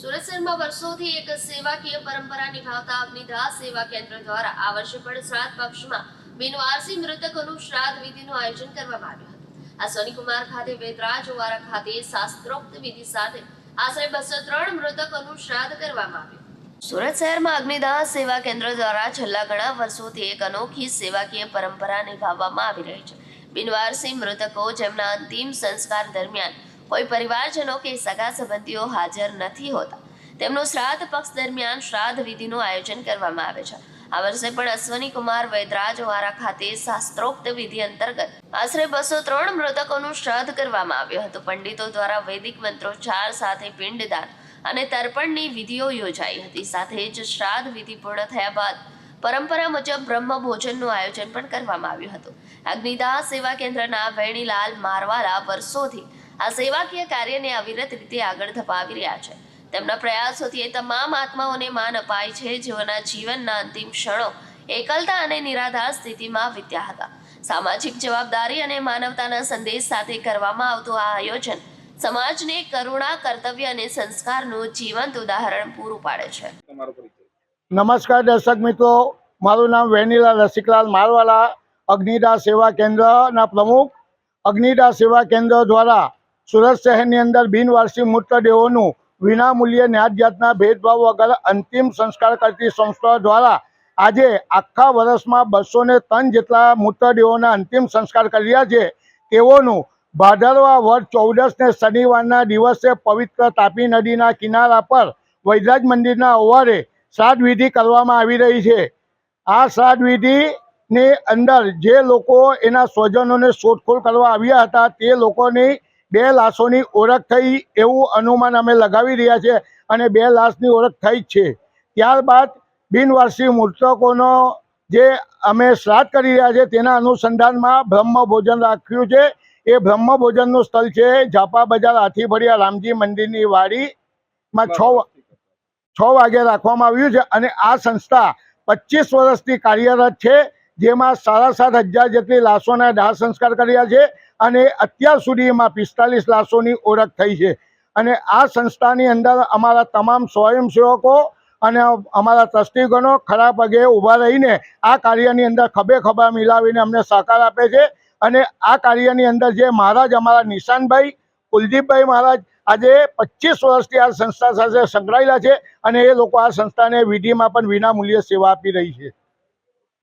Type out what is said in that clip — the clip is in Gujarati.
સુરત શહેરમાં વર્ષોથી એક સેવાકીય પરંપરા નિભાવતા અગ્નિદાસ સેવા કેન્દ્ર દ્વારા આ વર્ષે પણ શ્રાદ્ધ પક્ષમાં બિનવારસી મૃતકોનું શ્રાદ્ધ વિધિનું આયોજન કરવામાં આવ્યું હતું. આ સોનીકુમાર ખાતે વેદરાજ ઓવારા ખાતે શાસ્ત્રોક્ત વિધિ સાથે આશરે બસો ત્રણ મૃતકોનું શ્રાદ્ધ કરવામાં આવ્યું. સુરત શહેરમાં અગ્નિદાહ સેવા કેન્દ્ર દ્વારા છેલ્લા ઘણા વર્ષોથી એક અનોખી સેવાકીય પરંપરા નિભાવવામાં આવી રહી છે. બિનવારસી મૃતકો જેમના અંતિમ સંસ્કાર દરમિયાન કોઈ પરિવારજનો કે સગા સંબંધીઓ હાજર નથી હોતા. તેમનું શ્રાદ્ધ પક્ષ દરમિયાન શ્રાદ્ધ વિધિનું આયોજન કરવામાં આવે છે. આ વર્ષે પણ અશ્વની કુમાર વૈદરાજવાળા ખાતે શાસ્ત્રોક્ત વિધિ અંતર્ગત આશરે બસો ત્રણ મૃતકોનું શ્રાદ્ધ કરવામાં આવ્યું હતું. પંડિતો દ્વારા વૈદિક મંત્રોચ્ચાર સાથે પિંડદાન અને તર્પણની વિધિઓ યોજાઈ હતી. સાથે જ શ્રાદ્ધ વિધિ પૂર્ણ થયા બાદ પરંપરા મુજબ બ્રહ્મ ભોજનનું આયોજન પણ કરવામાં આવ્યું હતું. અગ્નિદાહ સેવા કેન્દ્રના વેણીલાલ મારવાલા વર્ષોથી આ સેવાકીય કાર્યને અવિરત રીતે આગળ ધપાવી રહ્યા છે. તેમના પ્રયાસોથી એ તમામ આત્માઓને માન અપાય છે જેઓના જીવનના અંતિમ ક્ષણો એકલતા અને નિરાધાર સ્થિતિમાં વીત્યા હતા. સામાજિક જવાબદારી અને માનવતાના સંદેશ સાથે કરવામાં આવતું આ આયોજન સમાજને કરુણા કર્તવ્ય અને સંસ્કારનું જીવંત ઉદાહરણ પૂરું પાડે છે. નમસ્કાર દર્શક મિત્રો મારું નામ વેનીલા રસિકલાલ મારવાલા અગ્નિદા સેવા કેન્દ્રના પ્રમુખ. અગ્નિદા સેવા કેન્દ્ર દ્વારા સુરત શહેરની અંદર બિનવારસી મૃતદેહોનું વિનામૂલ્યે ન્યાજ જાતના ભેદભાવ વગર અંતિમ સંસ્કાર કરતી સંસ્થા દ્વારા આજે આખા વર્ષમાં બસો ને ત્રણ જેટલા મૃતદેહોના અંતિમ સંસ્કાર કર્યા છે. તેઓનું ભાદરવા વર્ષ ચૌદસને શનિવારના દિવસે પવિત્ર તાપી નદીના કિનારા પર વૈદરાજ મંદિરના ઓવારે શ્રાદ્ધવિધિ કરવામાં આવી રહી છે. આ શ્રાદ્ધવિધિની અંદર જે લોકો એના સ્વજનોને શોધખોળ કરવા આવ્યા હતા તે લોકોની બે લાશોની ઓળખ થઈ એવું અનુમાન અમે લગાવી રહ્યા છે અને બે લાશની ઓળખ થઈ જ છે. ત્યારબાદ બિનવારસી મૃતકોનો જે અમે શ્રાદ્ધ કરી રહ્યા છે તેના અનુસંધાનમાં બ્રહ્મ ભોજન રાખ્યું છે. એ બ્રહ્મ ભોજનનું સ્થળ છે ઝાપા બજાર હાથીભરિયા રામજી મંદિરની વાડીમાં છ છ વાગે રાખવામાં આવ્યું છે અને આ સંસ્થા પચીસ વર્ષથી કાર્યરત છે. જેમાં સાડા સાત હજાર જેટલી લાશોના દાહ સંસ્કાર કર્યા છે અને અત્યાર સુધીમાં પિસ્તાલીસ લાશોની ઓળખ થઈ છે. અને આ સંસ્થાની અંદર અમારા તમામ સ્વયંસેવકો અને અમારા ટ્રસ્ટીગણો ખરા પગે ઊભા રહીને આ કાર્યની અંદર ખભે ખભા મિલાવીને અમને સહકાર આપે છે. અને આ કાર્યની અંદર જે મહારાજ અમારા નિશાનભાઈ, કુલદીપભાઈ મહારાજ આજે પચીસ વર્ષથી આ સંસ્થા સાથે સંકળાયેલા છે અને એ લોકો આ સંસ્થાને વિધિમાં પણ વિનામૂલ્યે સેવા આપી રહી છે.